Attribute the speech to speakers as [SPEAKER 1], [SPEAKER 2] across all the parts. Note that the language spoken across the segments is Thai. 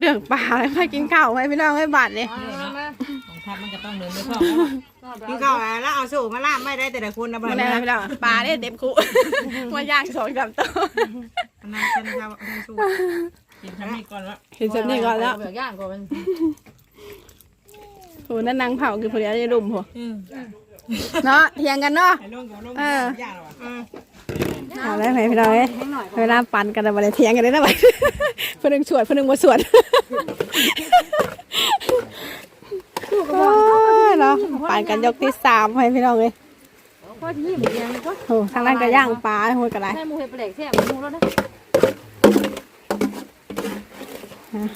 [SPEAKER 1] เรื่องปลาเลยมากินข้าวไหมพี่น้องให้บาทเลย
[SPEAKER 2] ของทัพมันก็ต้องเดินไปพ่อ
[SPEAKER 3] กินข้าวแล้วเอาสูบมาล่ามไม่ได้แต่ละคนนะบ้า
[SPEAKER 1] มานแน่พี่น้องปลาเนี่ยเต็มคุมาย่างสองสามตัว
[SPEAKER 3] นั่งกันครับเอาสูบ
[SPEAKER 2] กินทำนี่ก่อนวะ
[SPEAKER 1] เห็นสำนีก่อนแล้ว
[SPEAKER 4] แบบย่างก่อนมัน
[SPEAKER 1] โหนั่นนางเผาคือผู้เดียวจะดุมหัวเนาะเถียงกันเนาะ
[SPEAKER 3] ไอ้ลงกับลง
[SPEAKER 1] เออ
[SPEAKER 3] ย่าหรออืม
[SPEAKER 1] เอาแล้วไหมพี่น้องเอ้ยเวลาปั่นกันอะไรเถียงกันได้นะบัดเพื่อนหนึ่งสวดเพื่อนหนึ่งบ่สวดโอ้ยเนาะปั่นกันยกที่สามให้พี่น้องเลย
[SPEAKER 4] พอที่เหมือนยังก็
[SPEAKER 1] โอ้ทางนั้นก็ย่างปลาให้หัวกระไร
[SPEAKER 4] ให้มูเห็ดแปลกแซ่บมูแล้วนะ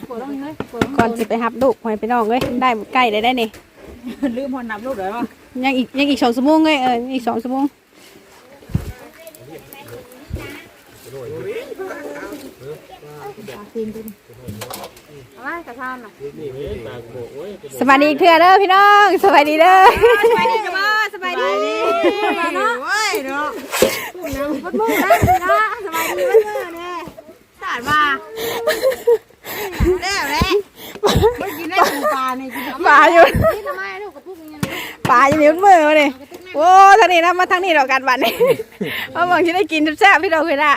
[SPEAKER 4] ปวดแล้วเฮ้ยปวด
[SPEAKER 1] ก่อนสิไปหับลูกให้พี่น้องเลยได้ใกล้ได้ได้นี่
[SPEAKER 2] ลืมพอนับลูกเลยวะ
[SPEAKER 1] ยังอีกยังอีกสองชั่วโมงเลยเอออีกสอง ชั่วโมง
[SPEAKER 4] เอาไว้กระทานน่ะ
[SPEAKER 1] สวัสดีอีกเถื่อเด้อพี่น้องสวัสดีเด้อสบายดีจ้ะบ่สบายดี
[SPEAKER 3] เนาะเว้ยเนาะ
[SPEAKER 4] วัดมูนะนะสบายดีวัดมูเนี่ย
[SPEAKER 3] สาดมาแล้วแหละไม่กินได้ปูปลาเนี่กิน
[SPEAKER 1] ปลาอยู่
[SPEAKER 4] นี่ทำไมลูกกับพวกนี้
[SPEAKER 1] ปลาอยู่ในมือมาดิโอ้ทางนี้นะมาทางนี้ดอกกันบัดนี้มาหวังที่ได้กินแซ่บๆพี่น้องเลยละ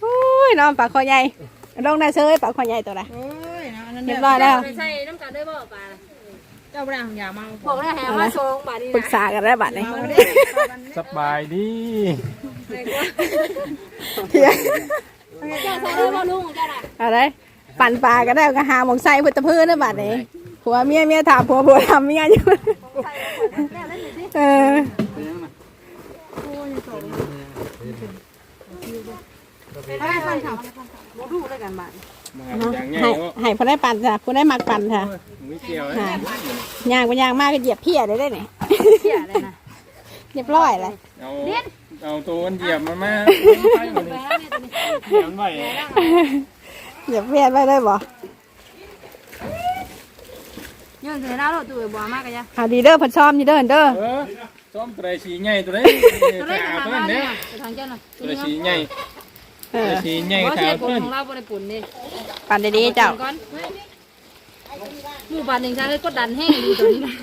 [SPEAKER 1] โอ้ยน้องปลาคอใหญ่ ลงได้เซยปลาคอใหญ่ตัวละ
[SPEAKER 3] โอ้ยเนาะอันนั้น
[SPEAKER 1] เรียบร้อยแล้ว
[SPEAKER 4] ใช่น้ำกันด้วยบ่ปลา
[SPEAKER 3] เจ้าบ่ได้อย่ามา
[SPEAKER 4] บอกเลยแหมาโชงปลาดี
[SPEAKER 1] ปรึกษากันได้บัดนี้
[SPEAKER 5] สบายดี
[SPEAKER 1] เถียง
[SPEAKER 4] เจ้าโชงด้วยบ่ลุงเจ้าน่ะ
[SPEAKER 1] อะไรปั่นปลาก็ได้ก็หาหมองใส่พุทธพื้นนะบัดนี้ผัวเมียเมียถามผัวผัวทำเมียอยู่เออ
[SPEAKER 4] ให้ฟันเขาดูเลยกันบ้าน
[SPEAKER 5] มาอย่างไง
[SPEAKER 1] ให้
[SPEAKER 5] ก็
[SPEAKER 1] ให้ผู้ได้ปั่นจ้ะผู้ได้มักปั่นค่ะ
[SPEAKER 5] ไม่เกี่ยว
[SPEAKER 1] ค่ะย่างไปย่างมากก็เหยียบเพี้ยได้ได้เนี่ย
[SPEAKER 4] เที่ยเลยนะ
[SPEAKER 1] เรียบร้อยเลย
[SPEAKER 5] เอาเอาตัวมันเหยียบมันมาไปมัน
[SPEAKER 4] ไปแล้วเนี่ยตัวนี้
[SPEAKER 5] เหยียบไว้
[SPEAKER 1] เหยียบเพี้ยไปได้บ่
[SPEAKER 4] ยืนเสียหน้ารถตัวบ่มากกันยัง
[SPEAKER 1] เอาดีเด้อเพันชอมดีเด้อเด้อ
[SPEAKER 5] เออซ้อมตัวใดสีใหญ่ตัวใด
[SPEAKER 4] ตัวเล็ก
[SPEAKER 5] ขาว
[SPEAKER 4] ทาง
[SPEAKER 5] ตัว
[SPEAKER 4] บ้า
[SPEAKER 5] นั้นน
[SPEAKER 4] เนี่
[SPEAKER 5] เนี่ย
[SPEAKER 4] ยทางเจ้าน่ะ
[SPEAKER 5] ตัวใดสีใหญ่
[SPEAKER 1] เอ
[SPEAKER 5] ตัว
[SPEAKER 1] อ
[SPEAKER 5] ใดสีใหญ่
[SPEAKER 4] เพราะ
[SPEAKER 5] ขา
[SPEAKER 4] เสี
[SPEAKER 5] วย
[SPEAKER 4] ปุ่น
[SPEAKER 5] ขึ้น
[SPEAKER 4] ของเราบริปุ่นนี่
[SPEAKER 1] ปั่นดีๆเจ้า
[SPEAKER 4] ก่อนหมู่บ้านหนึ่งชาเลยกดดันแห้งดีตัวนี้นะ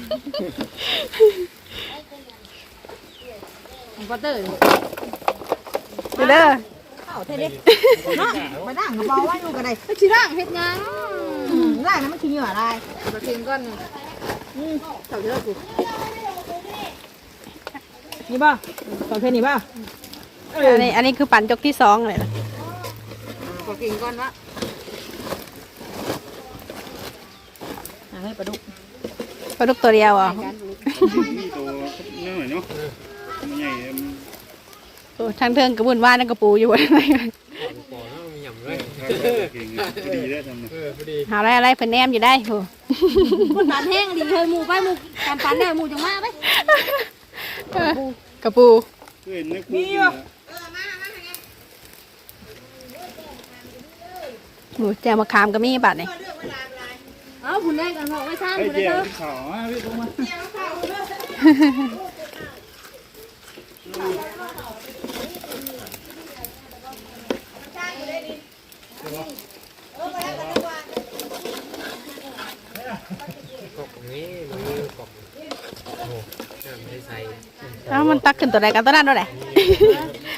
[SPEAKER 4] ของปัตเตอร์
[SPEAKER 1] ดีเด้อ
[SPEAKER 4] เข้าเท่ดิ
[SPEAKER 3] เนาะมานั่งกระเป๋าไว้อยู่กันได้
[SPEAKER 4] ชิร่างเฮ็ดยัง
[SPEAKER 3] ได้นะมันขี้เหงื่ออะไร
[SPEAKER 4] กระเทียมก้อนเจ้าจะเลิกกู
[SPEAKER 3] นี่ป่ะตอนเพลนี่ป่ะ
[SPEAKER 1] อันนี้อันนี้คือปั่นจกที่สองเลยนะ
[SPEAKER 4] กระเทียมก้อนวะ
[SPEAKER 3] ให้ปลาดุก
[SPEAKER 1] ปลาดุกตัวเดียวอะ
[SPEAKER 4] การ
[SPEAKER 5] ตัวน้อยเนาะใหญ่
[SPEAKER 1] โอ้ทางเทิงกระบุนว่านั่นกระปูอยู่
[SPEAKER 5] เก่งดีได้ทำนะ
[SPEAKER 1] หาอะไรอะไรเพิ่นแนมอยู่ได้โห
[SPEAKER 4] กดดันแห้งดีเลยหมู่ไปหมู่การปันได้หมู่จังมาไป
[SPEAKER 1] เออกระปู
[SPEAKER 5] เห็นนึกมีอ
[SPEAKER 1] หมูแจวมะขามก็มีบัดนี่
[SPEAKER 4] เอาคุณได้กันบอกไว้สร้าง
[SPEAKER 5] ไอ้
[SPEAKER 4] คุณได้
[SPEAKER 5] เจียว
[SPEAKER 4] เด้อ
[SPEAKER 5] ที่เขาอะพี่ตรงมา
[SPEAKER 1] เอ้ามันตักขึ้นตัวใดกันตัวนั้นด้วยแหละ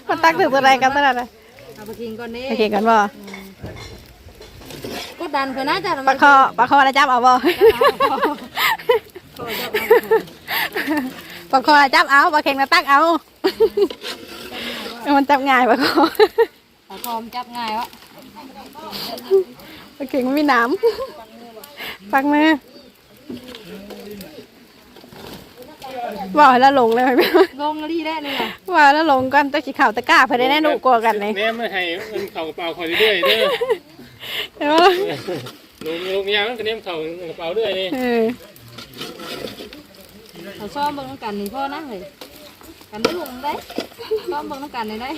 [SPEAKER 1] มันตักถึงตัวใดกันตัวนั้นเลย
[SPEAKER 4] เอาไปกินก่อนเด้
[SPEAKER 1] โอเคกันบ่
[SPEAKER 4] ก ดดันเพิ่นนะจ้ะ
[SPEAKER 1] ปลาคอปลาคออะไรจับเอาบ่ปลาคออะไรจับเอาปลาเข่งนะตักเอา มันจับง่ายปลาคอ
[SPEAKER 4] ปลาคอมจับง่ายวะ
[SPEAKER 1] ปลาเข่งมันมีหน้ำปักมือว่าให้แล้วลงเลยไหม
[SPEAKER 4] ลงรีได้เลยอะ
[SPEAKER 1] ว่าแล้วลงกันตัวขี้เข่าตะกร้าเพื่อได้แน่นุกลัวกันเลย
[SPEAKER 5] แม่ไม่ให้มันเข่าเปล่าคอยเรื่อยเด้อ
[SPEAKER 1] เดี๋ยว
[SPEAKER 5] ลงลงยางมันก็เนี่ยเข่ากระเป๋าเรื่อยนี่
[SPEAKER 1] เออ
[SPEAKER 4] เอาซ้อมเบิ่งน้ำกันนี่พ่อนะเฮ้ยกันได้ลงได้ซ้อมเบิ่งน้ำกันนี่ได้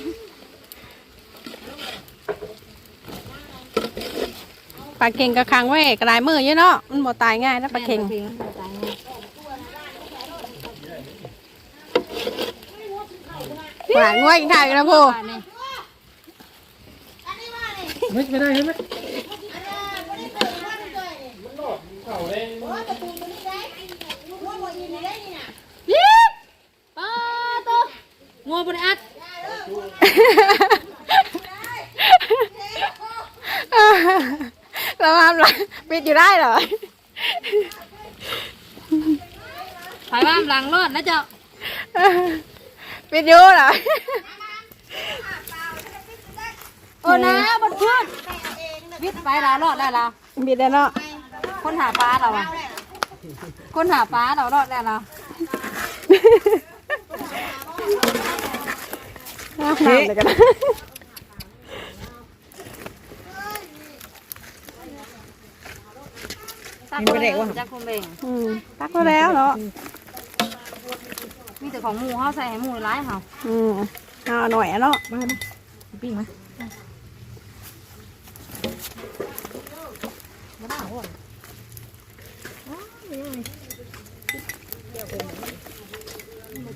[SPEAKER 1] ปลาเข่งกระคังไว้กระดายมือเยอะเนาะมันบ่ตายง่ายนะปลาเข่ง
[SPEAKER 4] เพลงตายง่าย
[SPEAKER 1] หวานง่วยกินข้าวกันนะพู
[SPEAKER 4] ป่านนี่
[SPEAKER 5] ไม่ไม่ได้ใช่ไหม
[SPEAKER 4] เขาเล่โอ้
[SPEAKER 3] ยปตัวงู
[SPEAKER 2] บอลนี่น่ะ
[SPEAKER 4] วัด
[SPEAKER 1] เราทำหลังปิดอยู่ได้เหรอ
[SPEAKER 4] ไปว่าหลังรอดนะเจ้า
[SPEAKER 1] ปิดอยู่เหรอ
[SPEAKER 4] โอ้นะบนเพื่อนวิทย์ไปลารอดได้ละ
[SPEAKER 1] บิดได้เนาะ
[SPEAKER 4] คนหาปลาเราอะคนหาปลาเรารอดได้แล้ว
[SPEAKER 1] น้ำเดี๋ยวกันนะ
[SPEAKER 4] จักคนเบ่งจักคนเบ่ง
[SPEAKER 1] อืมตักก็แล้วเนาะ
[SPEAKER 4] มีแต่ของหมูเขาใส่ให้หมูร้ายเขา
[SPEAKER 1] อืมเอาหน่อยอะเนาะ
[SPEAKER 2] ปิ้งมา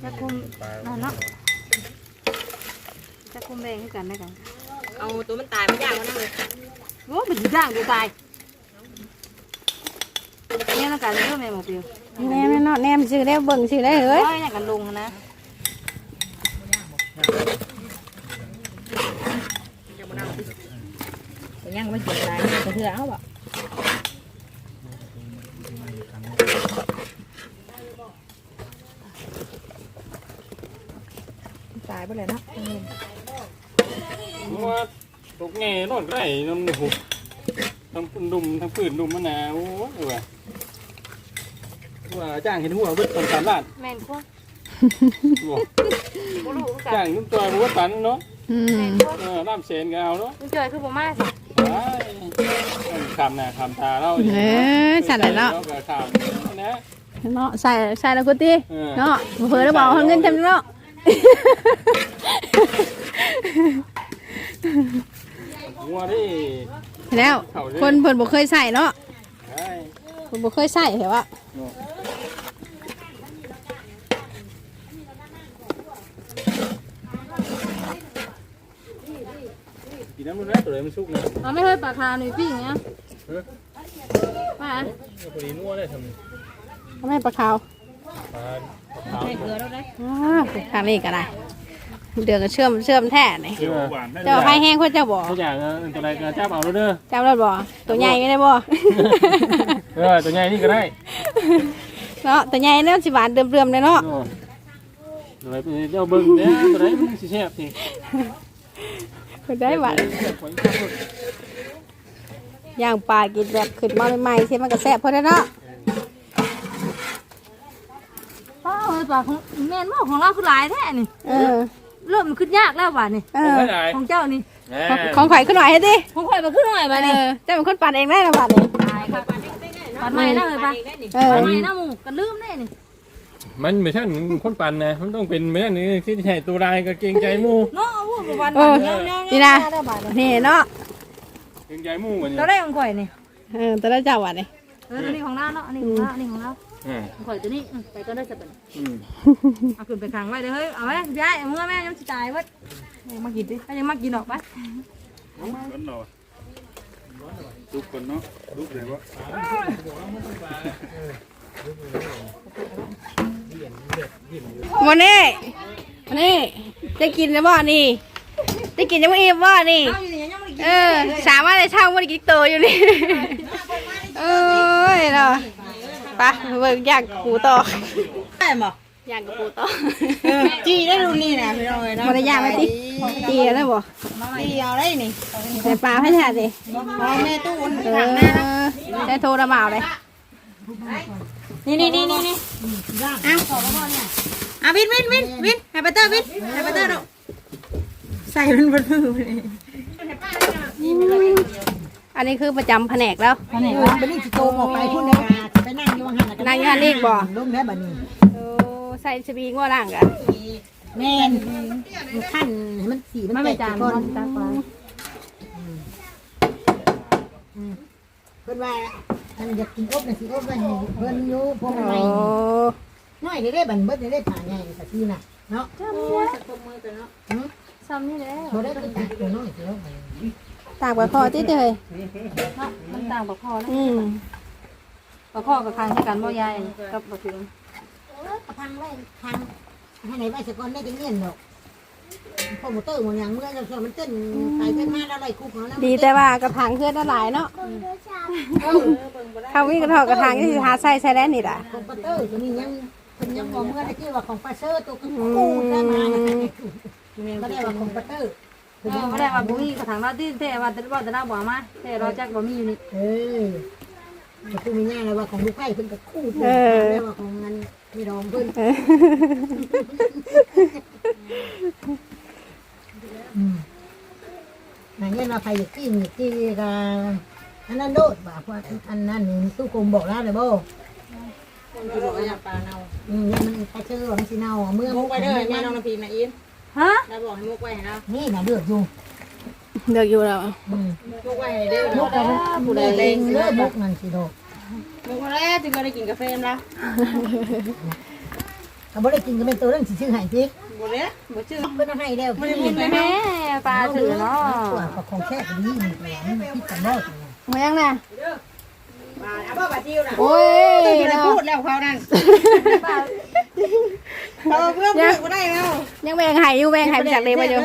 [SPEAKER 4] จักคนนั่นเนาะจักคนเบ่งคือ กันได้กัน
[SPEAKER 3] เอาตัวมันตายไม่ยากมันนั่งเลย
[SPEAKER 4] โอ้เป็นย่างดูตายเนี่ยนักการเรื่องแม่หมอเปียว
[SPEAKER 1] แนมเนาะแนมชื่อได้เบิ่งชื่อได้เฮ้
[SPEAKER 4] เฮ้
[SPEAKER 1] ย
[SPEAKER 4] ยอย่างกันลุงนะ
[SPEAKER 2] แต่ย่างไม่เจ็บอะไรแต่เธอเอาบ่
[SPEAKER 3] ตายไปเลยเนาะ
[SPEAKER 5] ว่าตกแง่รอดไรน้ำหุบทั้งดุมทั้งปืนดุมมะนาวโอ้ยว่าว่าจ้างเห็นหัวเบิดตอนสามล้าน
[SPEAKER 4] แม่นพวก
[SPEAKER 5] บอก
[SPEAKER 4] บ่รู้คือกัน
[SPEAKER 5] จ้างนุ่มตัวบัวตันเนาะ
[SPEAKER 1] อืม
[SPEAKER 5] เออน้ำเชนก็เอาเนาะ
[SPEAKER 4] มึงเจอคือบ่มาสิ
[SPEAKER 5] คำหน้าคำตาเรา
[SPEAKER 1] เออสั่นเลยเนาะ
[SPEAKER 5] ก็คำนะ
[SPEAKER 1] เนาะใส่ใส่แล้วกูตี
[SPEAKER 5] เออ
[SPEAKER 1] เนาะบ่เผลอแล้วบอกเอาเงินจำเนาะ
[SPEAKER 5] หัวที่
[SPEAKER 1] แล้วคนเพิ่นบ่เคยใส่เนาะ
[SPEAKER 5] ใช่
[SPEAKER 1] เพิ่นบ่เคยใส่เหรอวะ
[SPEAKER 5] กินน้ำมันแล้วตัวไหนมันสุกนะ
[SPEAKER 4] เราไม่เคยปลาคาหนุ่ยปิ้งเนี้ยว่าอัน
[SPEAKER 5] พอดีนัวได้ท
[SPEAKER 1] ทำไมปลาขาวำ
[SPEAKER 5] ปลาขาว
[SPEAKER 2] ให้เกลือแล้วได้
[SPEAKER 1] อ้าวทางนี้ก็ได้ เดือก็เชื่อมเชื่อมแท้นี่
[SPEAKER 5] เชื่อหวานได้
[SPEAKER 1] เจ้าไข่แห้งเพิ่นเจ้าบ่
[SPEAKER 5] ทุกอย่างตัวไหนก็จับเอาแล้วเด้อ
[SPEAKER 1] จำรถบ่ตัวใหญ่ไม่ได้บ่
[SPEAKER 5] เออตัวใหญ่นี่ก็ได้
[SPEAKER 1] เนาะตัวใหญ่เนาะสิหวานเดิมๆเลยเนาะ
[SPEAKER 5] ตัวไหนเจ้าเบิ้งเนี่ยตัวไหนมันสิแซ่บสิ
[SPEAKER 1] เพิ่นได้หวานย่างปลากินแบบขึ้นมาใหม่ๆใช่มันก็แซ่บพอได้เนาะ
[SPEAKER 4] ป้าเอ้ยปลาของแม่นบ่ของเราคือหลายแท้นี่
[SPEAKER 1] เออ
[SPEAKER 4] เริ่มมันขึ้นยากแล้วบาดนี่
[SPEAKER 1] เออ
[SPEAKER 5] ไม่ได้
[SPEAKER 4] ของเจ้านี่
[SPEAKER 1] ของของข่อยขึ้นหน่อยให้ดิ
[SPEAKER 4] ของข่อยมาขึ้นหน่อยบาด
[SPEAKER 1] เอ
[SPEAKER 4] นี่
[SPEAKER 1] อเจ้าเป็นคนปั่นเองได้ละบาทนี่
[SPEAKER 4] ตายครับปัดใหม่นะเอ้ยปะ
[SPEAKER 1] เออ
[SPEAKER 4] ปัดใหม่นะหมูกันลืมแน่นี่
[SPEAKER 5] มันไม่ใช่คนปั่นนะ มันต้องเป็นไม่ใช่นี่ที่ใช่ตัวลายก็เกรงใจหมู่
[SPEAKER 4] เนาะเอาพูดกับวัน
[SPEAKER 1] เออ
[SPEAKER 4] เนาะเนาะ
[SPEAKER 1] นี่นะ
[SPEAKER 4] ได้บาดนี่
[SPEAKER 1] นี่เนาะ
[SPEAKER 5] เกรงใจหมู่กว่านี้
[SPEAKER 4] เราได้ของข่อยนี่
[SPEAKER 1] เออตัวได้เจ้าวัดนี่
[SPEAKER 4] เออตัวนี้ของเราเนาะอันนี้ของเราอันนี้ของเรา
[SPEAKER 5] อืม
[SPEAKER 4] ของข่อยตัวนี้อืมไปก็ได้จะเป็น
[SPEAKER 5] อืม
[SPEAKER 4] เอาขึ้นไปขังไว้เด้อเฮ้ย เอาไว้ยายเอามื่อแม่ยังสิตายเว้ยมากินดิยังมากินออกปะ
[SPEAKER 5] ร้อนหน่อยลุกก่อนเนาะลุกเลยวะ
[SPEAKER 1] วันนี้วันนี้จะกินแล้วบ่นี่ จะกินยังไม่อิ่มบ่นี่ เออสามารถได้ช่างวันกิกโตอยู่นี่ เอ้ยเนาะ ไปเบิ่งย่างปูต่อ
[SPEAKER 3] ได้บ่
[SPEAKER 1] ย่างกับปูต่อ
[SPEAKER 3] เออจีได้ดูนี่นะพี่น้องเอ้ยเนาะ
[SPEAKER 1] บ่ได้ย่างไหมติตีแล้วบ่
[SPEAKER 3] จีเอาได้นี่
[SPEAKER 1] ใส่ปลาให้แท้สิ
[SPEAKER 3] เอาแม่ตู้อุ่น
[SPEAKER 1] เอ
[SPEAKER 3] ถัง
[SPEAKER 1] อ
[SPEAKER 3] หน้านะ
[SPEAKER 1] ได้โทรมาเอาเลย
[SPEAKER 3] นี่นี่นี่นี่นี่อ้าวอะวินวินวินวินให้ปัตเตอร์วินให้ปัตเตอร์ดูใส่มันบนมือไปเลย
[SPEAKER 1] อันนี้คือประจำแผนกแล้ว
[SPEAKER 3] อันนี้ว่าเป็นนี่สิโตออกไปพุ่นเลยค่ะไปนั่งอยู่ห่างกัน
[SPEAKER 1] นายงานนี่บ่
[SPEAKER 3] ลงได้บัดนี้
[SPEAKER 1] โอ้ใส่สบีงว่าล่างกัน
[SPEAKER 3] แม่นมันขั้นให้มันสีมันแตกก่อนเพิ่นว่าอันอยากกินอบน่ะสิอบไว้ให้เพิ่นอยู่พวก
[SPEAKER 1] โอ้
[SPEAKER 3] ใหม่น้อยได้ได้บันเบิดได้ได้ผ่าใหญ่สักทีน่ะเนาะ
[SPEAKER 4] ซ้ำนี่แหละ
[SPEAKER 3] บ่ได้คือตัดตัวน้อยเด้อ
[SPEAKER 1] ตากไว้คอติดเลย
[SPEAKER 4] เนาะมันต่างปลาคอแล้ว
[SPEAKER 1] อืม
[SPEAKER 4] ปลาคอกับคางที่กันบ่ยายกับปลาถึง
[SPEAKER 3] พังไว้พังให้ไหนไว้สักก่อนได้จังเงี้ยดอกพอมอเตอร์หมดอย่างเมื่อเรามันเต้นไปเต้นมาแล้วไรคุกแล้วนะ
[SPEAKER 1] ดีแต่ว่ากระถางเพื่อนน่าหลายเนาะเขาวิ่งกระถางกระถางที่สิหาใส่ใส่แล้วนี่ล่ะ
[SPEAKER 3] ของปาเตอร์ตัวนี้ยังเป็นยังมองเมื่อตะกี้ว่าของปาเซอร์ตัวกู้ได้มาไม่ได้ว่าของปาเตอร์
[SPEAKER 4] เออบ่ได้ว่าบ่มีกระถางเราที่แต่ว่าแต่ว่าแต่เราบ่มาแต่เราจักบ่มีอยู่นี่
[SPEAKER 3] เออจะกู้มีง่ายเลยว่าของลูกไผ่เพิ่นกับคู่ได้ว่าของนั้นไม่รองเพิ่นนั่นเนี่ยเราไปที่นี่ที่กันอันนั้นโดดบ่าเพราะอันนั้นตู้กลมบอกแล้วเลยบ่
[SPEAKER 2] ที่บอกว่าอยากปลาเน่า
[SPEAKER 3] อืมยังมันไปเจอว่ามันสิเน่าเมื่อ
[SPEAKER 2] มุกไว้เด้อแม่น้องน้ำพีนะอิน
[SPEAKER 4] ฮะ
[SPEAKER 2] แล้วบอกให้มุกไว้ให้เรา
[SPEAKER 3] นี่น่ะเดือดอยู่
[SPEAKER 1] เลือกอยู่แล้ว
[SPEAKER 3] อืม
[SPEAKER 2] มุกไว้ให้เด้อ
[SPEAKER 3] มุกกันผู้ใดเล่งเลิกมุกนั่นสิดอก
[SPEAKER 2] มุกมาแล้วจึงก็ได้กินกาแฟแล้ว
[SPEAKER 3] ก็บ่ได้กินก็เป็นตัวเรื่องสิชื่อให้จิ
[SPEAKER 2] บ่เลยบ่ชื่อ
[SPEAKER 3] เพิ่นเอาให้แล้วพี่
[SPEAKER 4] แม่ปลาถือเนาะ
[SPEAKER 3] ตัวของแค่นี้นี่แหละมันพิษกันบ่
[SPEAKER 1] มายังน่ะ
[SPEAKER 2] ปลาเอาบ่ปลาจิ้วน่ะ
[SPEAKER 1] โอ้ย
[SPEAKER 2] ได้
[SPEAKER 1] เนาะ
[SPEAKER 2] พูดแล้วเขานั่น เขาเพื่อนพูดบ่ได้แล้ว
[SPEAKER 1] ยังแบ่งให้อยู่แบ่งให้ไปจากเลยมาอยู่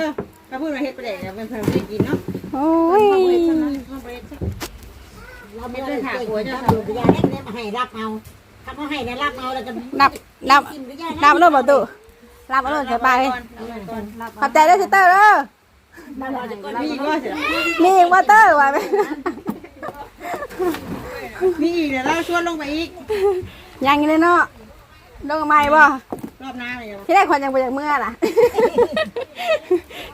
[SPEAKER 2] ถ้าพูดมาเฮ็ดไปได้เป็นเพิ่นได้กินเนาะ
[SPEAKER 1] โอ้ย
[SPEAKER 3] เราไม่ได้ถามหัวจะดูยาเล็กเนี่ยมาให้รับเอาถ้าเขาให้ได้รับเอาแล้วก็
[SPEAKER 1] นับนับ
[SPEAKER 3] กินก็ยา
[SPEAKER 1] นับรถประตูรับรถใส่ไปขอบใจด้วยสิเตอร์เด้อ
[SPEAKER 2] มีอีกว่าเสีย
[SPEAKER 1] มีอีกว่าเตอร์ว่าไหม
[SPEAKER 2] มีอีกเดี๋ยวเราชวนลงไปอีก
[SPEAKER 1] ยังอยู่เลยเนาะ ลงใหม่บ่
[SPEAKER 2] รอบหน้าเลย
[SPEAKER 1] ที่แรกคนยังไปจากเมื่อล่ะ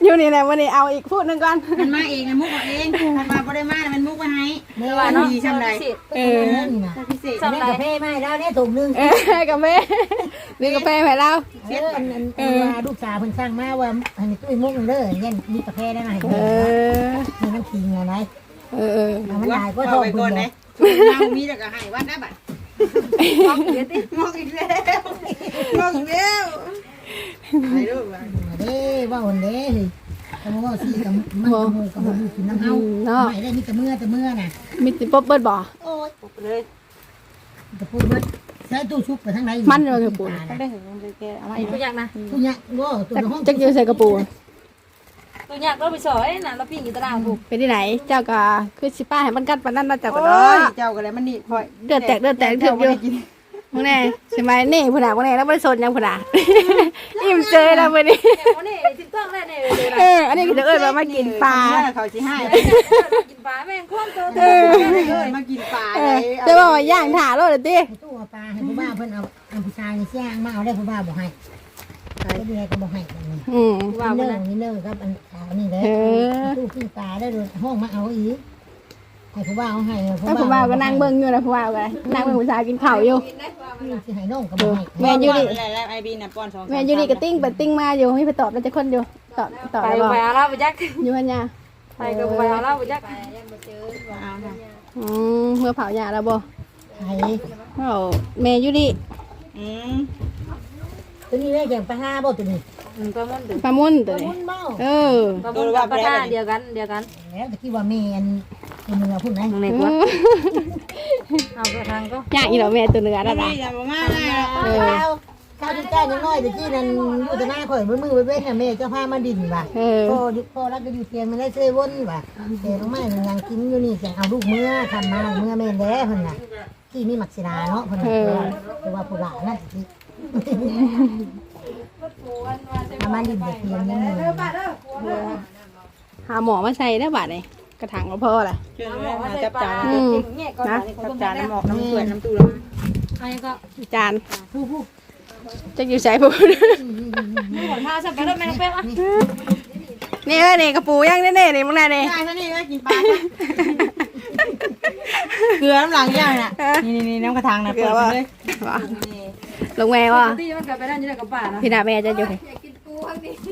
[SPEAKER 1] อยู่นี่แหละวันนี้เอาอีกพูดหนึ่งก่อน
[SPEAKER 2] มันมาเองนะมุกเอาเองมันมาบ่ได้มามันมุกมาให้
[SPEAKER 3] เนี่ย
[SPEAKER 2] ว่าเนาะดีช่ำใด
[SPEAKER 1] เอ
[SPEAKER 3] เอ
[SPEAKER 1] อ
[SPEAKER 3] อนี่นะ
[SPEAKER 2] พิเศษ
[SPEAKER 3] แม่กาแฟไม่แล้วเนี่ยถุงนึง
[SPEAKER 1] เออกับแม่นี่กาแฟให้เรา
[SPEAKER 3] เอออันอันอันว่าลูกสาวเพิ่นสร้างมาว่าอันนี้ตุ้ยมุกเด้อเย็นมีกาแฟได้ไหม
[SPEAKER 1] เออ
[SPEAKER 3] ให้มันทิ้งอะไร
[SPEAKER 1] เออเออ
[SPEAKER 3] มันได้ก็
[SPEAKER 2] ก็
[SPEAKER 3] ชอบ
[SPEAKER 2] ไป
[SPEAKER 3] คุ
[SPEAKER 2] ก่อน
[SPEAKER 3] ณ
[SPEAKER 2] เล
[SPEAKER 3] เลย
[SPEAKER 2] ยเรามีแต่ก็ให้วัดได้บัด งอกอีกแล้วงอกอีกแล้วไปลูกว่า
[SPEAKER 3] เด้ว่าคนเด้เลยแต่ว่าสิกับมันกับมูกับมูกินน้ำเฮา
[SPEAKER 1] เนาะ
[SPEAKER 3] ไม่ได้มีแต่เมื่อแต่เมื่อน่ะ
[SPEAKER 1] มีติป๊บเบิดบ่
[SPEAKER 3] โอ้ย
[SPEAKER 2] เลย
[SPEAKER 3] จะพูดว่าใช้ตู้ชุบไปทางไหน
[SPEAKER 1] มันเลยคือปูน
[SPEAKER 2] ได้ถึงไปแกเอามา
[SPEAKER 4] ไอ้ตัวอยากนะ
[SPEAKER 3] ตู้เนี้ยว่าตัว
[SPEAKER 1] จัก
[SPEAKER 3] ห้อง
[SPEAKER 1] จักอยู่ใส่กระปู
[SPEAKER 4] ตัวอยากเราไปสอยน่ะเราปิ้งอยู่ตารางผูก
[SPEAKER 1] เป็นที่ไหน เจ้าก็คือสิป้าให้มันกัดปานนั้นนะเจ้าก็
[SPEAKER 2] โอ้
[SPEAKER 1] เนาะ
[SPEAKER 2] ยเจ้าก็เลยมันนี่คอย
[SPEAKER 1] เดือดแตกเดือดแตกถึกอยู่มึงแน่ใช่ไหมนี่พุ่นน่ะมึงแน่แล้วบ่ได้สนยังพุ่นน่ะอิ่มเจอแล้วมื้อนี้
[SPEAKER 4] วันนี้ติดต้องแล้วนี่เลย
[SPEAKER 1] เอออันนี้ก็จะเอิ้นว่ามากินปลา
[SPEAKER 2] เขาสิให้
[SPEAKER 4] กินปลาแม่งคว่ำตัว
[SPEAKER 1] เออ
[SPEAKER 2] เลยมากินปลา
[SPEAKER 1] เอ
[SPEAKER 2] เล
[SPEAKER 1] อยจะบอกว่าย่างถ่าโลดเลยติ
[SPEAKER 3] ตู้ปลาให้ผู้บ้าเพิ่นเอาเอาผู้ชายเสี่ยงมาเอาได้ผู้บ้าบอกให้ ก็ดีก็บอกให้กันนี่
[SPEAKER 1] อืม
[SPEAKER 3] ว่าเรื่องนี้เรื่องครับอันขาวนี่เลย
[SPEAKER 1] เออ
[SPEAKER 3] ตู้ขึ้นปลาได้เลยห้องมาเอาอีกให้ผู้บ้าเอาให้
[SPEAKER 1] แล้วผู้บ่าวก็นั่งเบิ่งอยู่นะผู้บ่าวก็นั่งเบิ่งผู้ชายกินข้าวอยู่
[SPEAKER 3] สิให้น้องก็บอกให้
[SPEAKER 1] แม่อยู่นี่
[SPEAKER 2] แล้วไอบีน่ะป้อนสอง
[SPEAKER 1] แม่อยู่นี่ก็ติ้งไปติ้งมาอยู่ให้ไปตอบแล้วจะคนอยู่ตอบตอบ
[SPEAKER 4] ไป
[SPEAKER 1] แล้วบ่
[SPEAKER 4] ไปเอาเราไปจัก
[SPEAKER 1] อยู่อันเนี่ย
[SPEAKER 4] ไปก็ไปเอาเราไปจัก
[SPEAKER 2] เอาค่ะ
[SPEAKER 1] อืมเมื่อเผาหญ้าแล้วบ่
[SPEAKER 3] ให้
[SPEAKER 1] เอ้าแม่อยู่นี่
[SPEAKER 2] อืม
[SPEAKER 3] ตัวนี้ได้อย่างปลาห้าบ่ตัวนี้
[SPEAKER 4] ปลาหมดถึง
[SPEAKER 1] ปลามุ่นตัว
[SPEAKER 3] มุ
[SPEAKER 1] นี้
[SPEAKER 3] นเบ้า
[SPEAKER 1] เออ
[SPEAKER 4] ปลาหมดกับปลาเดียวกันเดียวกัน
[SPEAKER 3] แล้วตะกี้ว่าแม่อันตัวนึงเอาพูดไหน
[SPEAKER 4] ตรงไหนกว่าเอาไปทางก็
[SPEAKER 1] ย่างอีหรอแม่ตัวเนื้อนั่นน่ะ
[SPEAKER 2] นี่อย่ามาเลย
[SPEAKER 1] เออ
[SPEAKER 3] ข้าวที่จ้ายังน้อยตะกี้นั่นอยู่แต่หน้าข่อยมือมือเว้นน่ะแม่เจ้าพามาดินว่ะ
[SPEAKER 1] เออ
[SPEAKER 3] พ่อดิพ่อรักก็อยู่เตียงมันได้เซวนว่ะแต่น้องไม้มันยังกินอยู่นี่จะเอาลูกเมื่อทำมาเมื่อแม่แด้เพิ่นน่ะที่มีมักศิลาเนาะเพิ่นน่ะคือว่าผู้หลานน่ะสิ เอามาดินเตียงนี่
[SPEAKER 1] หาหมอมาใส่ได้บาดนี่กระถางก็พอละ
[SPEAKER 2] เชิญเลยมาจับจาน
[SPEAKER 1] อืม
[SPEAKER 4] นะ
[SPEAKER 2] จับจานน้ำหมอกน้ำเกลือน้ำตูแล้ว
[SPEAKER 4] อันนี้ก็
[SPEAKER 1] จานจะอยู่ใส่ผู้
[SPEAKER 4] หมดท่าสับไปแล้วแม่เป๊ะอะ
[SPEAKER 1] นี่เอ้ยนี่กระปูย่างแน่ๆนี่มึงน่ะนี่
[SPEAKER 2] ใช่ท่านี่ก็กินปลา เกลือน้ำหลังย่างน่ะนี่นี่น้ำกระถางน่ะเปิดเลย
[SPEAKER 1] ว่ะลงแม่ว่ะ
[SPEAKER 4] ที่มันกลับไปนั่นอยู่กับป่านะ
[SPEAKER 1] พี่ดาแม่จะอยู่ไหน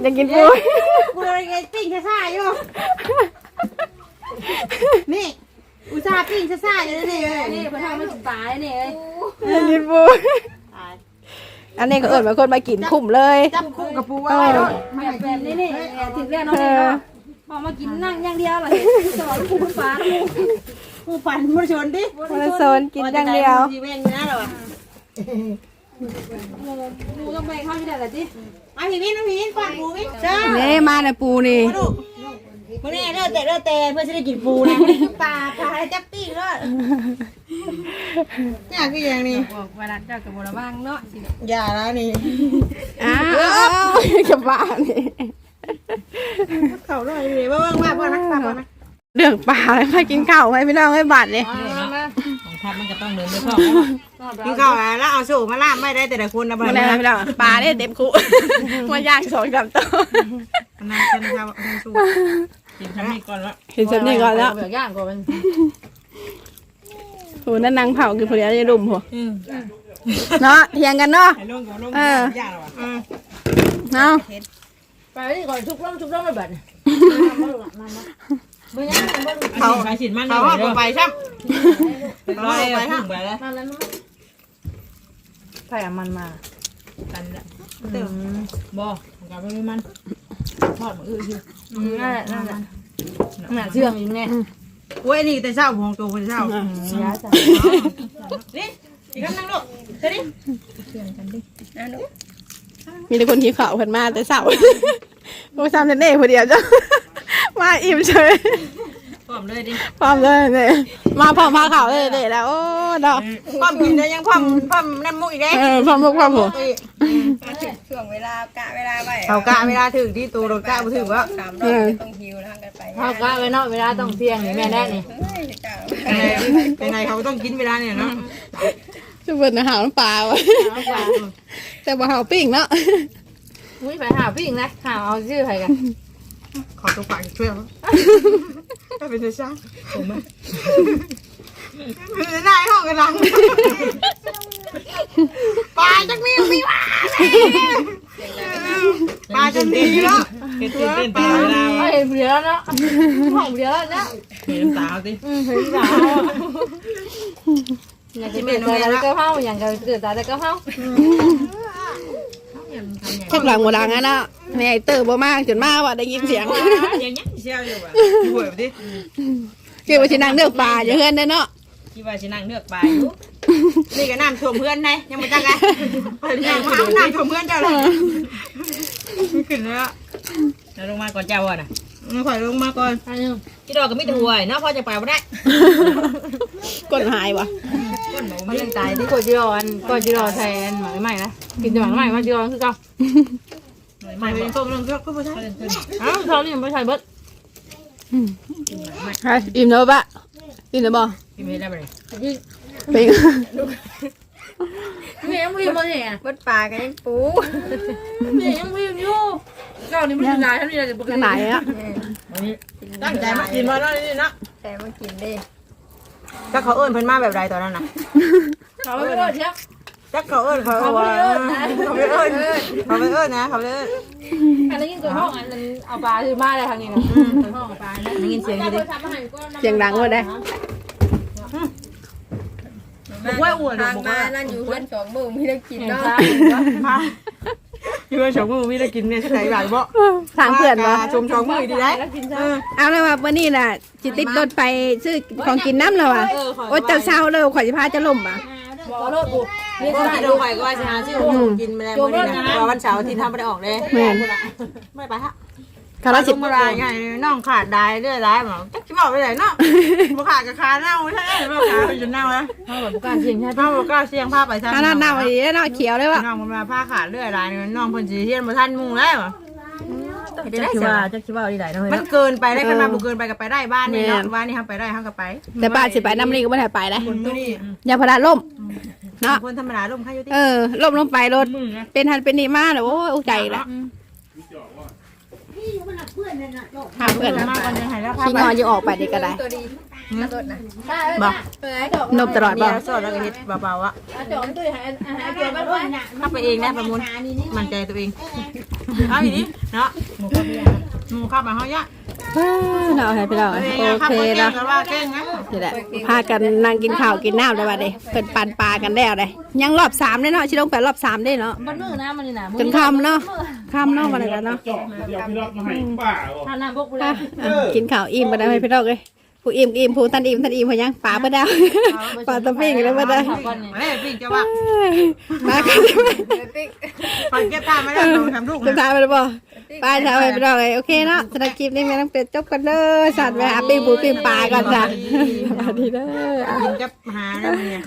[SPEAKER 1] อยากกินปู
[SPEAKER 2] กูเลยไงปิ้งซ่าๆอยู่นี่อุตส่าห์ปิ้งซ่าๆอยู่นี่เลย
[SPEAKER 4] นี่พอทำมันกินปลาเนี่ย
[SPEAKER 1] อยากกินปูอันนี้ก็เอิญมาคนมากินคุ้มเลย
[SPEAKER 2] จับคู่กับปูไว้ด้วย
[SPEAKER 4] แบบแบบนี้นี่ถึงเรียกน้องนี่ก็พอมากินนั่งอย่างเดียวเลยสอนปูปลาแล้ว
[SPEAKER 2] ปูปั่นมาชนดิ
[SPEAKER 1] คนละโซนกินอย่างเดียว
[SPEAKER 2] จีเวนนะเราอะ
[SPEAKER 4] ปูต้องไปเข้าที่ไหนล่ะจิ
[SPEAKER 2] มาพี่วินมาพี่วินป้อนปูวินเจ้า
[SPEAKER 1] เน่มาในปูนี่
[SPEAKER 2] ลูกมื้อนี้เด้อแต่เด้อแต่เพื่อจะได้กินปูนะนี่คือปลาปลาให้จับปิ้งเด้อเนี่ยคืออย่างนี้
[SPEAKER 4] บอกเวลาเจ้ากับบัวบ้างเนาะสิ
[SPEAKER 2] อย่าแล้วนี่
[SPEAKER 1] อ้าวกับบ้านนี่
[SPEAKER 2] เขาหน่อยดิว่าว่างมากพ่อนะป้าพ่อนะ
[SPEAKER 1] เรื่องปลาเลยมากินข้าวให้พี่น้องให้บาดเลย
[SPEAKER 2] ของทัพมันก็ต้องเดินไปพ่อกินข้าวแล้วเอาสูมาล่ามไม่ได้แต่ละคนนะ
[SPEAKER 1] มา
[SPEAKER 2] บ้าน
[SPEAKER 1] แล้ว
[SPEAKER 2] นะ
[SPEAKER 1] พี่น้องปลาเนี่ยเต็มคุมาย่างสองสามตัว
[SPEAKER 2] นั่งกันนะครับสู
[SPEAKER 5] กินทำนี่ก่อนละ
[SPEAKER 1] เห็นสำเนียงก่อนแล้ว
[SPEAKER 4] เบียกย่างก่อนมัน
[SPEAKER 1] โหนั่นนางเผาคือพอดีจะดุมหัวเนาะเถียงกันเนาะ
[SPEAKER 2] ไอ้ลงกับลง
[SPEAKER 1] เออ
[SPEAKER 2] ยากหรอวะ
[SPEAKER 1] เนาะ
[SPEAKER 4] ไปนี่ก่อนชุบล้มชุบล้มไปแบบ
[SPEAKER 2] เขาไปสินมันเขาเอาไปใช่ร้อยไปห้างไปแล้ว
[SPEAKER 4] ใส่มันมา
[SPEAKER 2] กันละเติมบ่ของกับไม่มันทอดมืออือ
[SPEAKER 4] นั่นแหละนั่นแหละหนาเชื่องอยู่เนี่ย
[SPEAKER 2] เว้ยนี่แต่เช้าพองตัวคนเช้า
[SPEAKER 4] ยาจ้ะ
[SPEAKER 2] นี่อีกคำนั่งลูกเฮ้ย
[SPEAKER 1] มีแต่คนหิวข้าวเพิ่นมาแต่เช้าพวกซ้ำเน่ๆคนเดียวจ้ะ มาอิ่มเฉย
[SPEAKER 2] พร้อมเลยดิ
[SPEAKER 1] พร้อมเลยเนี่ยมาพร้อมพาข้าวเลยเด็แล้วโอ้เนาะ
[SPEAKER 2] พร้อมกินได้ยังพร้อมพร้อมน้ำมุกอีกเด้
[SPEAKER 1] เออพร้อมลูกพร้อมหัว
[SPEAKER 3] ช่วงเวลากะเวลาไว้
[SPEAKER 2] เขากะเวลาถึงที่ตัวเรากะบ่ถึงว่า
[SPEAKER 3] สามรอบต้องหิวทางกันไป
[SPEAKER 4] เขากะไว้เนาะเวลาต้องเที่ยงนี่แม่แน่นี่
[SPEAKER 3] เฮ้ยกะ
[SPEAKER 2] เป็นไงเป็นไงเขาต้องกินเวลาเนี่ยเนาะ
[SPEAKER 1] จะเปิดอาหารน้ำปลาวะแต่บ่หาปิ้งเนาะ
[SPEAKER 4] มุ้ยไปหาพี่อีกนะหาเอาชื่อใครกัน
[SPEAKER 2] ขอตัวฝากช่วยมั้ยถ้าเป็นเช้าผมมั้ยเป็นนายห้องกันลังปลาจักมีมีว่าปลาจักมีเนาะเห็นเต้นปลาเวลา
[SPEAKER 4] เขาเห็นเบียร์แล้วเนาะห้องเบียร์แล้วเนาะ
[SPEAKER 2] เห็นสาวสิ
[SPEAKER 4] อืมเห็นสาวอยากจะเกิดอะไรก็เข้าอยากจะเกิดอะไรก็เข้า
[SPEAKER 1] ชักหลังบ่ดังอะเนาะ แม่ไอ้เตอร์บ่มากจนมาว่าได้ยินเสียง
[SPEAKER 2] อย่างเงี้ยเชี่ยวอยู่อะห่วยดิ
[SPEAKER 1] เกี่ยวกับสินางเลือกปลาอย่าเฮือนเด้อเนาะ
[SPEAKER 2] คิดว่าสินั่งเลือกปลาอยู่นี่ก็น้ำท่วมเพื่อนไงยังไม่จังไงไปนั่งมาน้ำท่วมเพื่อนเจ้าเลยขึ้นแล้วแล้วลงมาก่อนเจ้าอะนะข่อยลงมาก่อน
[SPEAKER 4] อันนึง
[SPEAKER 2] ที่ดอกก็ไม่ถูกเนาะพอจะไปไม่ได้
[SPEAKER 1] ก้นหายวะ
[SPEAKER 4] มันยังตายที่กดจีรออันกดจีรอแทนหมายใหม่นะกินจะหมายใหม่มาจีรอคือเก่า
[SPEAKER 2] ไม่เป็นต้มลงก็ไม่ใช่
[SPEAKER 4] อ้าวเขานี่ไม่ใช่เบิด
[SPEAKER 1] ฮะอิ่มแล้วปะอิ่มแล้วบ่
[SPEAKER 2] กินไม่ได้เลย
[SPEAKER 1] เป็น
[SPEAKER 4] เมียยังวิ่งมาเนี่ย
[SPEAKER 3] บดปลากันยังปู
[SPEAKER 4] เมียยังวิ่งอยู่เจ้านี่มันถึงไหนท่านนี่จะปก
[SPEAKER 1] ข
[SPEAKER 4] ติ
[SPEAKER 1] นาดอะ
[SPEAKER 2] ตั้งใจมากินมาแล้วนี่นะ
[SPEAKER 3] แต่มากินดิ
[SPEAKER 2] ถ้าเขาเอิ้นเพิ่นมาแบบไรตอนนั้นน่ะ
[SPEAKER 4] เขาไม่รู้เชียว
[SPEAKER 2] ถ้าเขาเอิ้นเขาเขาไม่เอิ้นเขาไม่เอิ้นเขาไม่เอิ้นนะเขาไม่เอิ้น
[SPEAKER 4] อันนี้ยิ่งตัวห้องอันนั้นเอาปลาคือมาเลยทางนี้นะห้องเอาปลานะ
[SPEAKER 2] ได้ยินเสียงอยู่ดิ
[SPEAKER 1] เสียงดังว่าได้
[SPEAKER 2] บอกว่าอ้วน
[SPEAKER 3] ทาง
[SPEAKER 2] บอก
[SPEAKER 3] มา
[SPEAKER 2] ว่า
[SPEAKER 3] นั่นอยู่เพื่อนสองมือไม่ได้กิน
[SPEAKER 4] เห็น
[SPEAKER 3] เนาะ
[SPEAKER 4] ปลา
[SPEAKER 2] มาอยู่กับสองมือมีได้กินเนี่ยใส่บาทบ่
[SPEAKER 1] ทางเพื่อนบ่
[SPEAKER 2] ชมสองมือดีได้เออ
[SPEAKER 1] เอาแล้วว่าวันนี้น่ะจิติดรถไปซื้อของกินน้ำแล้วอะโอ้เจ้าเช้าเลยข่อยสิพาจะล่มอะ
[SPEAKER 4] บอกรถกู
[SPEAKER 2] นี่ก็ที่เราไปก็ว่าจะหาชื่อกินมาแล้วมื้อนี้นะวันเสาร์ที่ทำไม่ได้ออกเลย
[SPEAKER 1] แม่น
[SPEAKER 2] ไม่ไปฮะ
[SPEAKER 1] คารา
[SPEAKER 2] สิ
[SPEAKER 1] สิ
[SPEAKER 2] บมาลายไงน้องขาดได้เรื่อยร้ายหมอจะบอกไปไหนเนาะบ่ขาดกับขาเน่าใช่ไหมบ่ขาไปจนเน่าแล้ว
[SPEAKER 4] เขาแบบการเสี่ยงใช่
[SPEAKER 2] น้องบ่กล้าเสี่ยงผ้าไปซะ
[SPEAKER 1] ขนาดหน้าไอ้หน้าเขียวเลยว่ะ
[SPEAKER 2] น้องมันมาผ้าขาดเรื่อยร้ายน้องเพิ่นสิเฮียนบ่ทันมุงแล้ว จะคิดว่าจะคิดว่าดีได้เนาะมันเกินไปได้ขนาดบ่เกินไปก็ไปได้บ้านนี่เนาะบ้านนี่ทำไปได้เฮาก็ไป
[SPEAKER 1] แต่ป้าสิไปน้ำนี่ก็ไม่ได้ไปนะ
[SPEAKER 2] คนนี้
[SPEAKER 1] อย่าพลาดล่มเนาะ
[SPEAKER 2] คนธรรมดาลมใครอยู่ที่
[SPEAKER 1] เออล่มลงไปรถเป็นหันเป็นนี่มาเดี๋ยวโอ้ยอุกใจละหาเพื่อนนะ
[SPEAKER 2] มากกว่าจะให้แล้วผ้า
[SPEAKER 1] ขี้งอนอยู่ออกไปดีก็ได้
[SPEAKER 3] ตัวดีตัวนะ
[SPEAKER 2] บ่
[SPEAKER 3] เออไอ้ดอก
[SPEAKER 1] นบตลอด
[SPEAKER 2] มี
[SPEAKER 1] บ่
[SPEAKER 2] แล้วสดแล้วก็เฮ็ดเบาๆอะ
[SPEAKER 4] จอมตุ้ยหายหายเกี่ยวกับว่า
[SPEAKER 2] ถ้าไปเองนะประมูลมั่นใจตัวเองเอาอีนี้เนาะหมูข้าวมาเฮายะ
[SPEAKER 1] เออเนาะให้พี่เราโอเคเนาะ
[SPEAKER 2] ว่าเก่งนะ
[SPEAKER 1] นี่แหละพากันนั่งกินข้าวกินน้ำได้ป่ะเด้เปิดปันปลากันแล้วเลยยังรอบสามเลยเนาะชิลงไปรอบสามได้เนาะ
[SPEAKER 4] มันมือนะมันนี่นะ
[SPEAKER 1] จนคำเนาะคำเนาะมาเลยกันเนาะ
[SPEAKER 5] เดี๋ยวพี่รับมาให้ป้าบอก
[SPEAKER 4] ทานน้ำพวกกูเล
[SPEAKER 1] อะ
[SPEAKER 4] ย
[SPEAKER 1] อะกินข้าวอิ่มไปได้ไหมพี่เราเลย ผู้อิ่มอิ่มผู้ทันอิ่มทันอิ่มพอยังป่าบ่ได้ป่าตะปิ้งแล้วบ่ได้
[SPEAKER 2] เฮ้ยพี่จะว่า
[SPEAKER 1] มากัน
[SPEAKER 2] คอยเก็บตามไม่ได้ลองทำลูก
[SPEAKER 1] จะ
[SPEAKER 2] นะ
[SPEAKER 1] ทายไปหรือเปล่าไปทายไปไปเลยโอเคเนาะสำหรับคลิปนี้แม่ต้องเป็ดจบกันเลยสัตว์ไปหาปิ้งปูปิ้งปลาก่อนจ้ะสวัสดีเด้อ
[SPEAKER 2] กินกับหาแล้วเนี่ย